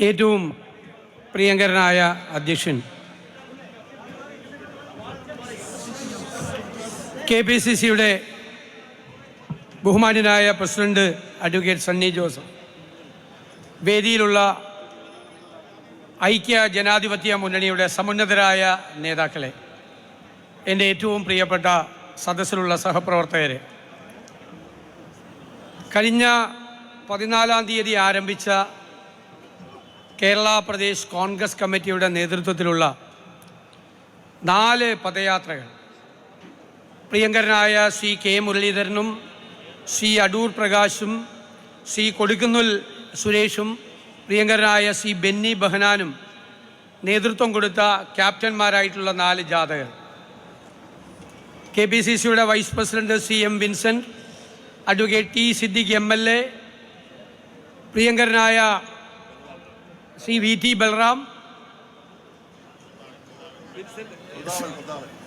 ഏറ്റവും പ്രിയങ്കരനായ അധ്യക്ഷൻ കെ പി സി സിയുടെ ബഹുമാന്യനായ പ്രസിഡന്റ് അഡ്വക്കേറ്റ് സണ്ണി ജോസഫ് വേദിയിലുള്ള ഐക്യ ജനാധിപത്യ മുന്നണിയുടെ സമുന്നതരായ നേതാക്കളെ എന്റെ ഏറ്റവും പ്രിയപ്പെട്ട സദസ്സിലുള്ള സഹപ്രവർത്തകരെ കഴിഞ്ഞ പതിനാലാം തീയതി ആരംഭിച്ച കേരള പ്രദേശ് കോൺഗ്രസ് കമ്മിറ്റിയുടെ നേതൃത്വത്തിലുള്ള നാല് പദയാത്രകൾ. പ്രിയങ്കരനായ സി കെ മുരളീധരനും സി അടൂർ പ്രകാശും സി കൊടുക്കുന്നുൽ സുരേഷും പ്രിയങ്കരനായ സി ബെന്നി ബഹനാനും നേതൃത്വം കൊടുത്ത ക്യാപ്റ്റന്മാരായിട്ടുള്ള നാല് ജാഥകൾ. കെ പി സി സിയുടെ vice president C M Vincent advocate T Siddique M L A പ്രിയങ്കരനായ Shri V T Balram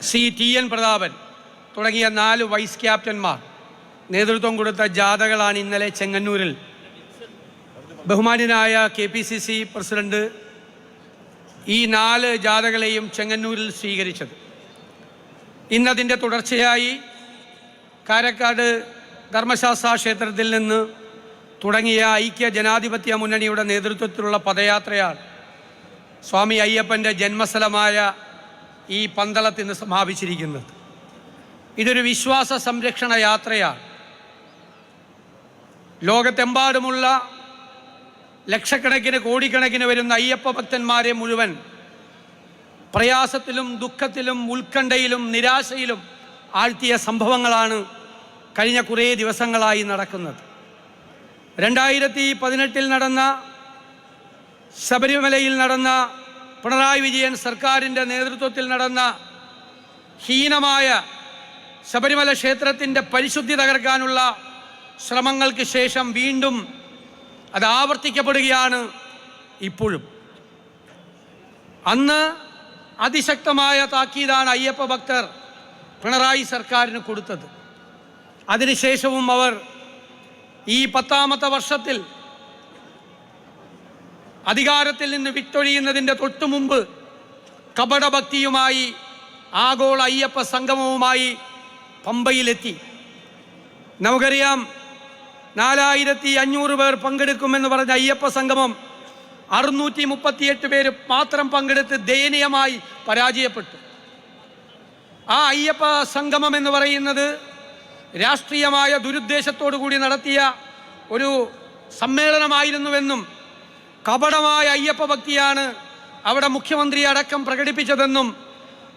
Shri T N Prathapan തുടങ്ങിയ നാല് വൈസ് ക്യാപ്റ്റന്മാർ നേതൃത്വം കൊടുത്ത ജാഥകളാണ് ഇന്നലെ ചെങ്ങന്നൂരിൽ. ബഹുമാന്യനായ K P C C president ഈ നാല് ജാഥകളെയും ചെങ്ങന്നൂരിൽ സ്വീകരിച്ചത്. ഇന്നതിന്റെ തുടർച്ചയായി കാരക്കാട് ധർമ്മശാസ്ത്ര ക്ഷേത്രത്തിൽ നിന്ന് തുടങ്ങിയ ഐക്യ ജനാധിപത്യ മുന്നണിയുടെ നേതൃത്വത്തിലുള്ള പദയാത്രയാണ് സ്വാമി അയ്യപ്പന്റെ ജന്മസ്ഥലമായ ഈ പന്തളത്ത് ഇന്ന് സമാപിച്ചിരിക്കുന്നത്. ഇതൊരു വിശ്വാസ സംരക്ഷണ യാത്രയാണ്. ലോകത്തെമ്പാടുമുള്ള ലക്ഷക്കണക്കിന് കോടിക്കണക്കിന് വരുന്ന അയ്യപ്പ ഭക്തന്മാരെ മുഴുവൻ പ്രയാസത്തിലും ദുഃഖത്തിലും ഉത്കണ്ഠയിലും നിരാശയിലും ആഴ്ത്തിയ സംഭവങ്ങളാണ് കഴിഞ്ഞ കുറേ ദിവസങ്ങളായി നടക്കുന്നത്. രണ്ടായിരത്തി പതിനെട്ടിൽ നടന്ന ശബരിമലയിൽ നടന്ന പിണറായി വിജയൻ സർക്കാരിന്റെ നേതൃത്വത്തിൽ നടന്ന ഹീനമായ ശബരിമല ക്ഷേത്രത്തിന്റെ പരിശുദ്ധി തകർക്കാനുള്ള ശ്രമങ്ങൾക്ക് ശേഷം വീണ്ടും അത് ആവർത്തിക്കപ്പെടുകയാണ് ഇപ്പോഴും. അന്ന് അതിശക്തമായ താക്കീതാണ് അയ്യപ്പ ഭക്തർ പിണറായി സർക്കാരിന് കൊടുത്തത്. അതിനുശേഷവും അവർ ഈ പത്താമത്തെ വർഷത്തിൽ അധികാരത്തിൽ നിന്ന് വിട്ടൊഴിയുന്നതിന്റെ തൊട്ടു മുമ്പ് കപടഭക്തിയുമായി ആഗോള അയ്യപ്പ സംഗമവുമായി പമ്പയിലെത്തി. നമുക്കറിയാം നാലായിരത്തി അഞ്ഞൂറ് പേർ പങ്കെടുക്കുമെന്ന് പറഞ്ഞ അയ്യപ്പ സംഗമം അറുന്നൂറ്റി മുപ്പത്തിയെട്ട് പേര് മാത്രം പങ്കെടുത്ത് ദയനീയമായി പരാജയപ്പെട്ടു. ആ അയ്യപ്പ സംഗമം എന്ന് പറയുന്നത് രാഷ്ട്രീയമായ ദുരുദ്ദേശത്തോടു കൂടി നടത്തിയ ഒരു സമ്മേളനമായിരുന്നുവെന്നും കപടമായ അയ്യപ്പ ഭക്തിയാണ് അവിടെ മുഖ്യമന്ത്രി അടക്കം പ്രകടിപ്പിച്ചതെന്നും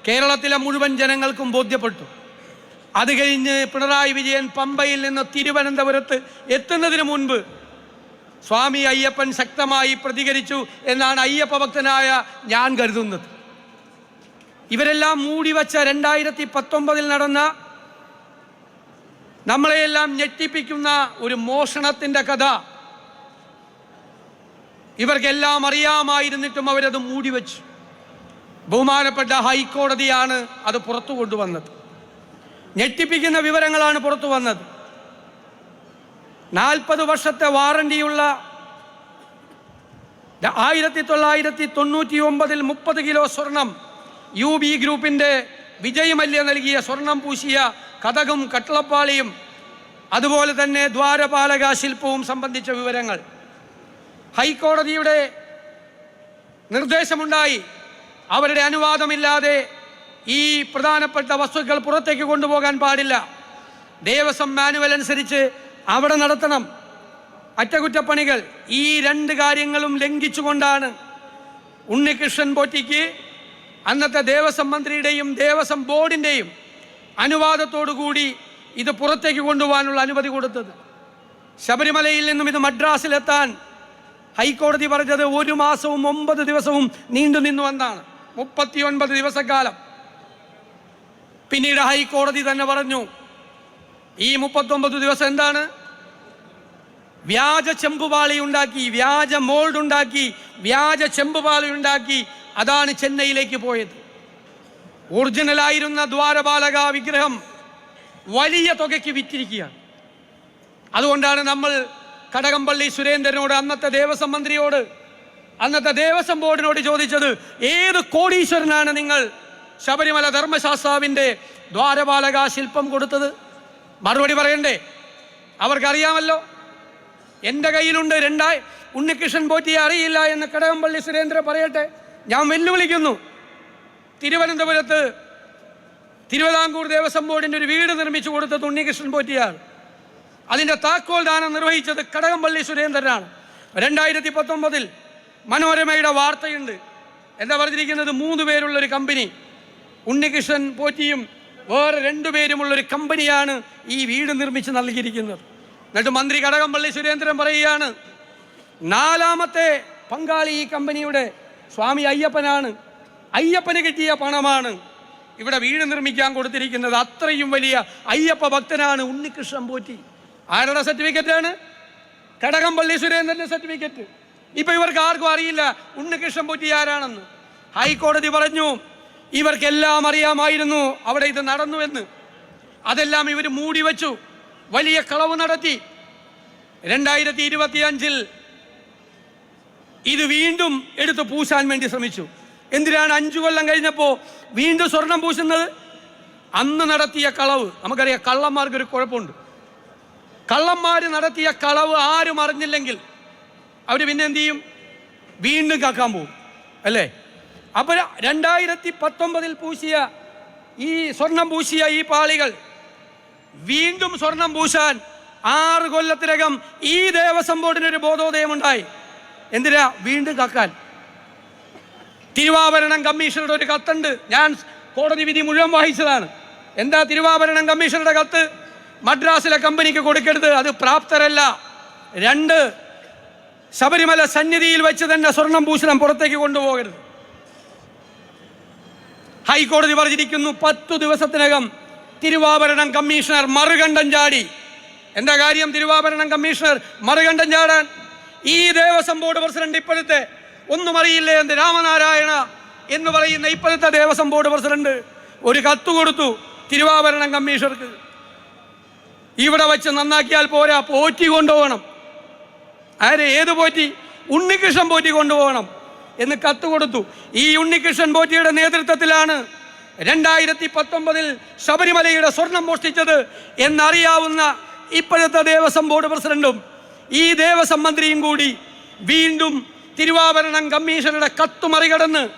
കേരളത്തിലെ മുഴുവൻ ജനങ്ങൾക്കും ബോധ്യപ്പെട്ടു. അത് കഴിഞ്ഞ് പിണറായി വിജയൻ പമ്പയിൽ നിന്ന് തിരുവനന്തപുരത്ത് എത്തുന്നതിന് മുൻപ് സ്വാമി അയ്യപ്പൻ ശക്തമായി പ്രതികരിച്ചു എന്നാണ് അയ്യപ്പ ഭക്തനായ ഞാൻ കരുതുന്നത്. ഇവരെല്ലാം മൂടിവച്ച രണ്ടായിരത്തി പത്തൊമ്പതിൽ നടന്ന നമ്മളെയെല്ലാം ഞെട്ടിപ്പിക്കുന്ന ഒരു മോഷണത്തിന്റെ കഥ. ഇവർക്കെല്ലാം അറിയാമായിരുന്നിട്ടും അവരത് മൂടിവെച്ചു ബഹുമാനപ്പെട്ട ഹൈക്കോടതിയാണ് അത് പുറത്തു കൊണ്ടുവന്നത്. ഞെട്ടിപ്പിക്കുന്ന വിവരങ്ങളാണ് പുറത്തു വന്നത്. നാൽപ്പത് വർഷത്തെ വാറണ്ടിയുള്ള ആയിരത്തി തൊള്ളായിരത്തി തൊണ്ണൂറ്റി ഒമ്പതിൽ മുപ്പത് കിലോ സ്വർണം യു ബി ഗ്രൂപ്പിന്റെ വിജയ് മല്യ നൽകിയ സ്വർണം പൂശിയ കഥകും കട്ടളപ്പാളിയും അതുപോലെ തന്നെ ദ്വാരപാലക ശില്പവും സംബന്ധിച്ച വിവരങ്ങൾ. ഹൈക്കോടതിയുടെ നിർദ്ദേശമുണ്ടായി. അവരുടെ അനുവാദമില്ലാതെ ഈ പ്രധാനപ്പെട്ട വസ്തുക്കൾ പുറത്തേക്ക് കൊണ്ടുപോകാൻ പാടില്ല. ദേവസ്വം മാനുവൽ അനുസരിച്ച് അവിടെ നടത്തണം. അറ്റകുറ്റപ്പണികൾ ഈ രണ്ട് കാര്യങ്ങളും ലംഘിച്ചുകൊണ്ടാണ്. ഉണ്ണികൃഷ്ണൻ പോറ്റിക്ക് അന്നത്തെ ദേവസ്വം മന്ത്രിയുടെയും ദേവസ്വം ബോർഡിന്റെയും അനുവാദത്തോടു കൂടി ഇത് പുറത്തേക്ക് കൊണ്ടുപോകാനുള്ള അനുമതി കൊടുത്തത്. ശബരിമലയിൽ നിന്നും ഇത് മദ്രാസിലെത്താൻ ഹൈക്കോടതി പറഞ്ഞത് ഒരു മാസവും ഒമ്പത് ദിവസവും നീണ്ടു നിന്നു എന്നാണ്. മുപ്പത്തി ഒൻപത് ദിവസക്കാലം. പിന്നീട് ഹൈക്കോടതി തന്നെ പറഞ്ഞു ഈ മുപ്പത്തൊമ്പത് ദിവസം എന്താണ്? വ്യാജ ചെമ്പുപാളി ഉണ്ടാക്കി വ്യാജ മോൾഡ് ഉണ്ടാക്കി വ്യാജ ചെമ്പുപാളി ഉണ്ടാക്കി അതാണ് ചെന്നൈയിലേക്ക് പോയത്. ഒറിജിനലായിരുന്ന ദ്വാരപാലക വിഗ്രഹം വലിയ തുകയ്ക്ക് വിറ്റിരിക്കുകയാണ്. അതുകൊണ്ടാണ് നമ്മൾ കടകംപള്ളി സുരേന്ദ്രനോട് അന്നത്തെ ദേവസ്വം മന്ത്രിയോട് അന്നത്തെ ദേവസ്വം ബോർഡിനോട് ചോദിച്ചത് ഏത് കോടീശ്വരനാണ് നിങ്ങൾ ശബരിമല ധർമ്മശാസ്താവിന്റെ ദ്വാരപാലക ശില്പം കൊടുത്തത്? മറുപടി പറയണ്ടേ? അവർക്കറിയാമല്ലോ. എന്റെ കയ്യിലുണ്ട് രണ്ടായി ഉണ്ണികൃഷ്ണൻ പോറ്റിയെ അറിയില്ല എന്ന് കടകംപള്ളി സുരേന്ദ്രൻ പറയട്ടെ? ഞാൻ വെല്ലുവിളിക്കുന്നു. തിരുവനന്തപുരത്ത് തിരുവിതാംകൂർ ദേവസ്വം ബോർഡിന്റെ ഒരു വീട് നിർമ്മിച്ചു കൊടുത്തത് ഉണ്ണികൃഷ്ണൻ പോറ്റിയാണ് അതിന്റെ താക്കോൽ ദാനം നിർവഹിച്ചത് കടകംപള്ളി സുരേന്ദ്രനാണ്. രണ്ടായിരത്തി പത്തൊമ്പതിൽ മനോരമയുടെ വാർത്തയുണ്ട്. എന്താ പറഞ്ഞിരിക്കുന്നത്? മൂന്ന് പേരുള്ളൊരു കമ്പനി. ഉണ്ണികൃഷ്ണൻ പോറ്റിയും വേറെ രണ്ടുപേരുമുള്ളൊരു കമ്പനിയാണ് ഈ വീട് നിർമ്മിച്ച് നൽകിയിരിക്കുന്നത്. എന്നിട്ട് മന്ത്രി കടകംപള്ളി സുരേന്ദ്രൻ പറയുകയാണ് നാലാമത്തെ പങ്കാളി ഈ കമ്പനിയുടെ സ്വാമി അയ്യപ്പനാണ്. അയ്യപ്പന് കിട്ടിയ പണമാണ്. ഇവിടെ വീട് നിർമ്മിക്കാൻ കൊടുത്തിരിക്കുന്നത് അത്രയും വലിയ അയ്യപ്പ ഭക്തനാണ് ഉണ്ണികൃഷ്ണൻ പോറ്റി. ആരുടെ സർട്ടിഫിക്കറ്റ് ആണ്? കടകംപള്ളി സുരേന്ദ്രന്റെ സർട്ടിഫിക്കറ്റ് ഇപ്പൊ ഇവർക്ക് ആർക്കും അറിയില്ല ഉണ്ണികൃഷ്ണൻ പോറ്റി ആരാണെന്ന്. ഹൈക്കോടതി പറഞ്ഞു ഇവർക്കെല്ലാം അറിയാമായിരുന്നു അവിടെ ഇത് നടന്നുവെന്ന്. അതെല്ലാം ഇവർ മൂടി വെച്ചു വലിയ കളവ് നടത്തി. രണ്ടായിരത്തി ഇരുപത്തി ഇത് വീണ്ടും എടുത്തു പൂശാൻ വേണ്ടി ശ്രമിച്ചു. എന്തിനാണ് അഞ്ചു കൊല്ലം കഴിഞ്ഞപ്പോൾ വീണ്ടും സ്വർണം പൂശുന്നത്? അന്ന് നടത്തിയ കളവ് നമുക്കറിയാം കള്ളന്മാർക്ക് ഒരു കുഴപ്പമുണ്ട്. കള്ളന്മാർ നടത്തിയ കളവ് ആരും അറിഞ്ഞില്ലെങ്കിൽ അവർ പിന്നെ എന്തു ചെയ്യും? വീണ്ടും കാക്കാൻ പോകും അല്ലേ? അപ്പോൾ രണ്ടായിരത്തി പത്തൊമ്പതിൽ പൂശിയ ഈ സ്വർണം പൂശിയ ഈ പാളികൾ വീണ്ടും സ്വർണം പൂശാൻ ആറ് കൊല്ലത്തിനകം ഈ ദേവസ്വം ബോർഡിനൊരു ബോധോദയമുണ്ടായി. എന്തിനാ? വീണ്ടും കക്കാൻ. തിരുവാഭരണം കമ്മീഷണറുടെ ഒരു കത്തുണ്ട്. ഞാൻ കോടതി വിധി മുഴുവൻ വായിച്ചതാണ്. എന്താ തിരുവാഭരണം കമ്മീഷണറുടെ കത്ത്? മദ്രാസിലെ കമ്പനിക്ക് കൊടുക്കരുത് അത് പ്രാപ്തരല്ല. രണ്ട് ശബരിമല സന്നിധിയിൽ വെച്ച് തന്നെ സ്വർണം ഭൂഷണം പുറത്തേക്ക് കൊണ്ടുപോകരുത്. ഹൈക്കോടതി പറഞ്ഞിരിക്കുന്നു പത്തു ദിവസത്തിനകം തിരുവാഭരണം കമ്മീഷണർ മറുകണ്ഠം ചാടി. എന്താ കാര്യം തിരുവാഭരണം കമ്മീഷണർ മറുകണ്ഠം ചാടാൻ? ഈ ദേവസ്വം ബോർഡ് പ്രസിഡന്റ് ഇപ്പോഴത്തെ ഒന്നും അറിയില്ലേ എന്ത് രാമനാരായണ എന്ന് പറയുന്ന ഇപ്പോഴത്തെ ദേവസ്വം ബോർഡ് പ്രസിഡന്റ് ഒരു കത്ത് കൊടുത്തു തിരുവാഭരണം കമ്മീഷണർക്ക്. ഇവിടെ വെച്ച് നന്നാക്കിയാൽ പോരാ പോറ്റി കൊണ്ടുപോകണം. ആര് ഏത് പോറ്റി? ഉണ്ണികൃഷ്ണൻ പോറ്റി കൊണ്ടുപോകണം എന്ന് കത്ത് കൊടുത്തു. ഈ ഉണ്ണികൃഷ്ണൻ പോറ്റിയുടെ നേതൃത്വത്തിലാണ് രണ്ടായിരത്തി പത്തൊമ്പതിൽ ശബരിമലയുടെ സ്വർണം മോഷ്ടിച്ചത് എന്നറിയാവുന്ന ഇപ്പോഴത്തെ ദേവസ്വം ബോർഡ് പ്രസിഡന്റും ഈ ദേവസ്വം മന്ത്രിയും കൂടി വീണ്ടും തിരുവാഭരണം കമ്മീഷണറുടെ കത്ത് മറികടന്ന്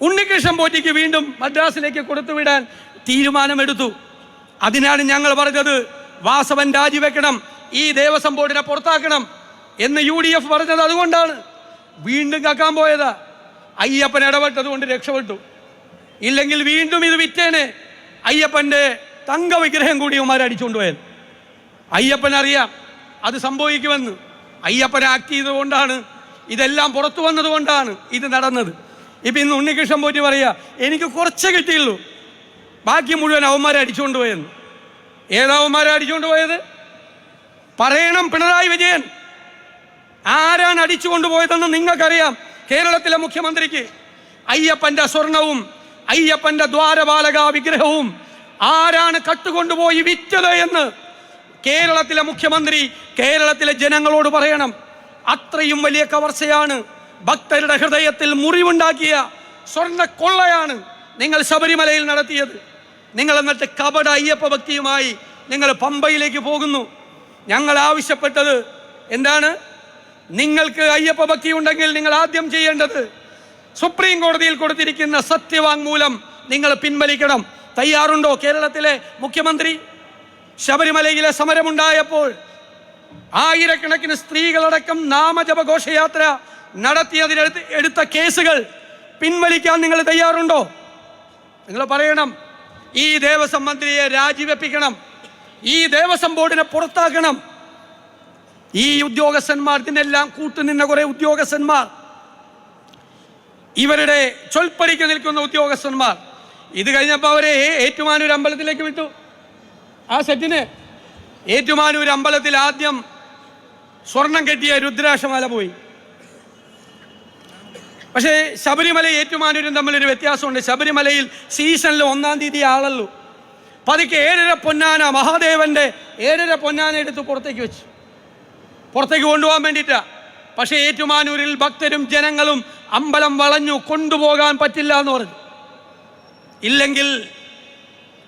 ഉണ്ണികൃഷ്ണൻ പോറ്റിക്ക് വീണ്ടും മദ്രാസിലേക്ക് കൊടുത്തുവിടാൻ തീരുമാനമെടുത്തു. അതിനാണ് ഞങ്ങൾ പറഞ്ഞത് വാസവൻ രാജിവെക്കണം ഈ ദേവസ്വം ബോർഡിനെ പുറത്താക്കണം എന്ന് യു ഡി എഫ് പറഞ്ഞത് അതുകൊണ്ടാണ്. വീണ്ടും കക്കാൻ പോയത്. അയ്യപ്പൻ ഇടപെട്ടത് കൊണ്ട് രക്ഷപ്പെട്ടു. ഇല്ലെങ്കിൽ വീണ്ടും ഇത് വിറ്റേനെ. അയ്യപ്പന്റെ തങ്ക വിഗ്രഹം കൂടി ഉമാരടിച്ചുകൊണ്ടുപോയത് അയ്യപ്പൻ അറിയാം അത് സംഭവിക്കുമെന്ന്. അയ്യപ്പൻ ആക്ട് ചെയ്തുകൊണ്ടാണ് ഇതെല്ലാം പുറത്തു വന്നതുകൊണ്ടാണ് ഇത് നടന്നത്. ഇപ്പം ഇന്ന് ഉണ്ണികൃഷ്ണൻ പോറ്റി പറയുക എനിക്ക് കുറച്ചേ കിട്ടിയുള്ളൂ. ബാക്കി മുഴുവൻ അവന്മാരെ അടിച്ചുകൊണ്ട് പോയെന്ന്. ഏതാവന്മാരെ അടിച്ചുകൊണ്ട് പോയത്? പറയണം പിണറായി വിജയൻ. ആരാണ് അടിച്ചു കൊണ്ടുപോയതെന്ന് നിങ്ങൾക്കറിയാം കേരളത്തിലെ മുഖ്യമന്ത്രിക്ക്. അയ്യപ്പന്റെ സ്വർണവും അയ്യപ്പന്റെ ദ്വാരപാലക വിഗ്രഹവും ആരാണ് കട്ടുകൊണ്ടുപോയി വിറ്റത് എന്ന് കേരളത്തിലെ മുഖ്യമന്ത്രി കേരളത്തിലെ ജനങ്ങളോട് പറയണം. അത്രയും വലിയ കവർച്ചയാണ്. ഭക്തരുടെ ഹൃദയത്തിൽ മുറിവുണ്ടാക്കിയ സ്വർണ കൊള്ളയാണ് നിങ്ങൾ ശബരിമലയിൽ നടത്തിയത്. നിങ്ങൾ എന്നിട്ട് കപട അയ്യപ്പ ഭക്തിയുമായി നിങ്ങൾ പമ്പയിലേക്ക് പോകുന്നു. ഞങ്ങൾ ആവശ്യപ്പെട്ടത് എന്താണ്? നിങ്ങൾക്ക് അയ്യപ്പ ഭക്തി ഉണ്ടെങ്കിൽ നിങ്ങൾ ആദ്യം ചെയ്യേണ്ടത് സുപ്രീം കോടതിയിൽ കൊടുത്തിരിക്കുന്ന സത്യവാങ്മൂലം നിങ്ങൾ പിൻവലിക്കണം. തയ്യാറുണ്ടോ കേരളത്തിലെ മുഖ്യമന്ത്രി? ശബരിമലയിലെ സമരമുണ്ടായപ്പോൾ ആയിരക്കണക്കിന് സ്ത്രീകളടക്കം നാമജപഘോഷയാത്ര ഘോഷയാത്ര എടുത്ത കേസുകൾ പിൻവലിക്കാൻ നിങ്ങൾ തയ്യാറുണ്ടോ? നിങ്ങൾ പറയണം ഈ ദേവസ്വം മന്ത്രിയെ രാജിവെപ്പിക്കണം ഈ ദേവസ്വം ബോർഡിനെ പുറത്താക്കണം. ഈ ഉദ്യോഗസ്ഥന്മാർ ഇതിനെല്ലാം കൂട്ടുനിന്ന കുറെ ഉദ്യോഗസ്ഥന്മാർ ഇവരുടെ ചൊൽപ്പടിക്ക് നിൽക്കുന്ന ഉദ്യോഗസ്ഥന്മാർ ഇത് കഴിഞ്ഞപ്പോൾ അവരെ ഏറ്റുമാനൂർ അമ്പലത്തിലേക്ക് വിട്ടു. ആ സെറ്റിന് ഏറ്റുമാനൂർ അമ്പലത്തിൽ ആദ്യം സ്വർണം കെട്ടിയ രുദ്രാക്ഷമാല പോയി. പക്ഷേ ശബരിമല ഏറ്റുമാനൂരും തമ്മിലൊരു വ്യത്യാസമുണ്ട്. ശബരിമലയിൽ സീസണിൽ ഒന്നാം തീയതി ആളല്ലോ. പതുക്കെ ഏഴര പൊന്നാന മഹാദേവന്റെ ഏഴര പൊന്നാന എടുത്ത് പുറത്തേക്ക് വെച്ചു. പുറത്തേക്ക് കൊണ്ടുപോകാൻ വേണ്ടിയിട്ടാ. പക്ഷേ ഏറ്റുമാനൂരിൽ ഭക്തരും ജനങ്ങളും അമ്പലം വളഞ്ഞു കൊണ്ടുപോകാൻ പറ്റില്ല എന്ന് പറഞ്ഞു. ഇല്ലെങ്കിൽ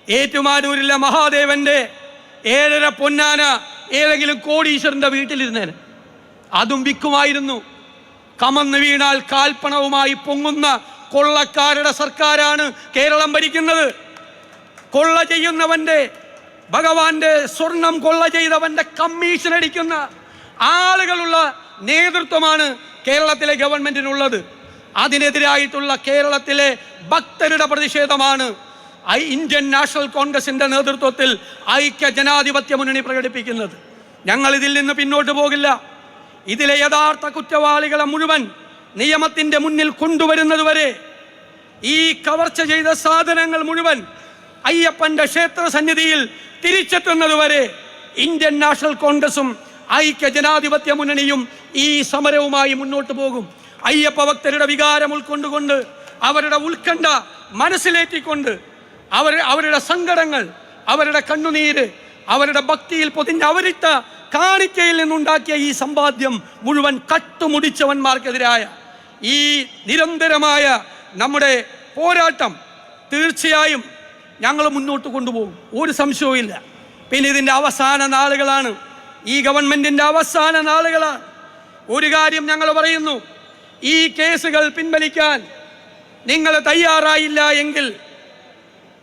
ഏറ്റുമാനൂരിലെ മഹാദേവന്റെ ഏഴര പൊന്നാന ഏതെങ്കിലും കോടീശ്വരന്റെ വീട്ടിലിരുന്നേന്. അതും വിൽക്കുമായിരുന്നു. കമന്ന് വീണാൽ കാൽപ്പണവുമായി പൊങ്ങുന്ന കൊള്ളക്കാരുടെ സർക്കാരാണ് കേരളം ഭരിക്കുന്നത്. കൊള്ള ചെയ്യുന്നവന്റെ ഭഗവാന്റെ സ്വർണം കൊള്ള ചെയ്തവന്റെ കമ്മീഷൻ അടിക്കുന്ന ആളുകളുള്ള നേതൃത്വമാണ് കേരളത്തിലെ ഗവൺമെന്റിനുള്ളത്. അതിനെതിരായിട്ടുള്ള കേരളത്തിലെ ഭക്തരുടെ പ്രതിഷേധമാണ് ഐ ഇന്ത്യൻ നാഷണൽ കോൺഗ്രസിന്റെ നേതൃത്വത്തിൽ ഐക്യ ജനാധിപത്യ മുന്നണി പ്രകടിപ്പിക്കുന്നത്. ഞങ്ങൾ ഇതിൽ നിന്ന് പിന്നോട്ട് പോകില്ല. ഇതിലെ യഥാർത്ഥ കുറ്റവാളികളെ മുഴുവൻ നിയമത്തിന്റെ മുന്നിൽ കൊണ്ടുവരുന്നതുവരെ ഈ കവർച്ച ചെയ്ത സാധനങ്ങൾ മുഴുവൻ അയ്യപ്പന്റെ ക്ഷേത്ര സന്നിധിയിൽ തിരിച്ചെത്തുന്നതുവരെ ഇന്ത്യൻ നാഷണൽ കോൺഗ്രസും ഐക്യ ജനാധിപത്യ മുന്നണിയും ഈ സമരവുമായി മുന്നോട്ട് പോകും. അയ്യപ്പ ഭക്തരുടെ വികാരം ഉൾക്കൊണ്ടുകൊണ്ട് അവരുടെ ഉത്കണ്ഠ മനസ്സിലേറ്റിക്കൊണ്ട് അവർ അവരുടെ സങ്കടങ്ങൾ അവരുടെ കണ്ണുനീര് അവരുടെ ഭക്തിയിൽ പൊതിഞ്ഞ അവരിട്ട കാണിക്കയിൽ നിന്നുണ്ടാക്കിയ ഈ സമ്പാദ്യം മുഴുവൻ കട്ടുമുടിച്ചവന്മാർക്കെതിരായ ഈ നിരന്തരമായ നമ്മുടെ പോരാട്ടം തീർച്ചയായും ഞങ്ങൾ മുന്നോട്ട് കൊണ്ടുപോകും. ഒരു സംശയവുമില്ല പിന്നെ ഇതിന്റെ അവസാന നാളുകളാണ്. ഈ ഗവൺമെന്റിന്റെ അവസാന നാളുകളാണ്. ഒരു കാര്യം ഞങ്ങൾ പറയുന്നു. ഈ കേസുകൾ പിൻവലിക്കാൻ നിങ്ങൾ തയ്യാറായില്ല എങ്കിൽ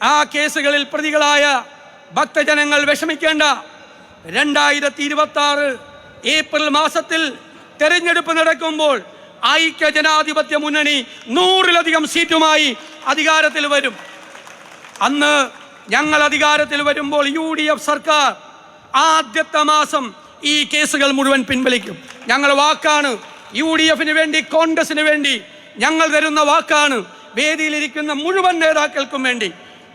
ആ കേസുകളിൽ പ്രതികളായ ഭക്തജനങ്ങൾ വിഷമിക്കേണ്ട. രണ്ടായിരത്തി ഇരുപത്തി ആറ് ഏപ്രിൽ മാസത്തിൽ തെരഞ്ഞെടുപ്പ് നടക്കുമ്പോൾ ഐക്യ ജനാധിപത്യ മുന്നണി നൂറിലധികം സീറ്റുമായി അധികാരത്തിൽ വരും. അന്ന് ഞങ്ങൾ അധികാരത്തിൽ വരുമ്പോൾ യു ഡി എഫ് സർക്കാർ ആദ്യത്തെ മാസം ഈ കേസുകൾ മുഴുവൻ പിൻവലിക്കും. ഞങ്ങൾ വാക്കാണ്. യു ഡി എഫിന് വേണ്ടി കോൺഗ്രസിന് വേണ്ടി ഞങ്ങൾ തരുന്ന വാക്കാണ്. വേദിയിലിരിക്കുന്ന മുഴുവൻ നേതാക്കൾക്കും വേണ്ടി.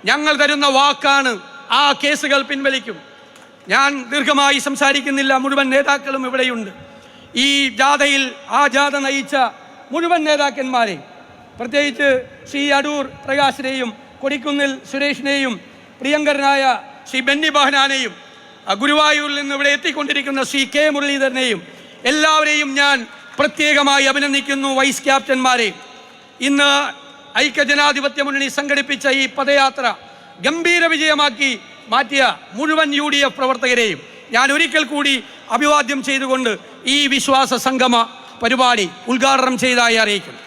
ഞങ്ങൾ തരുന്ന വാക്കാണ്. ആ കേസുകൾ പിൻവലിക്കും. ഞാൻ ദീർഘമായി സംസാരിക്കുന്നില്ല. മുഴുവൻ നേതാക്കളും ഇവിടെയുണ്ട്. ഈ ജാഥയിൽ ആ ജാഥ നയിച്ച മുഴുവൻ നേതാക്കന്മാരെ പ്രത്യേകിച്ച് ശ്രീ അടൂർ പ്രകാശിനെയും കൊടിക്കുന്നിൽ സുരേഷിനെയും പ്രിയങ്കരനായ ശ്രീ ബെന്നി ബഹനാനെയും ഗുരുവായൂരിൽ നിന്ന് ഇവിടെ എത്തിക്കൊണ്ടിരിക്കുന്ന ശ്രീ കെ മുരളീധരനെയും എല്ലാവരെയും ഞാൻ പ്രത്യേകമായി അഭിനന്ദിക്കുന്നു വൈസ് ക്യാപ്റ്റന്മാരെ. ഇന്ന് ഐക്യജനാധിപത്യ മുന്നണി സംഘടിപ്പിച്ച ഈ പദയാത്ര ഗംഭീര വിജയമാക്കി മാറ്റിയ മുഴുവൻ യു ഡി എഫ് പ്രവർത്തകരെയും ഞാൻ ഒരിക്കൽ കൂടി അഭിവാദ്യം ചെയ്തുകൊണ്ട് ഈ വിശ്വാസ സംഗമ പരിപാടി ഉദ്ഘാടനം ചെയ്തതായി അറിയിക്കുന്നു.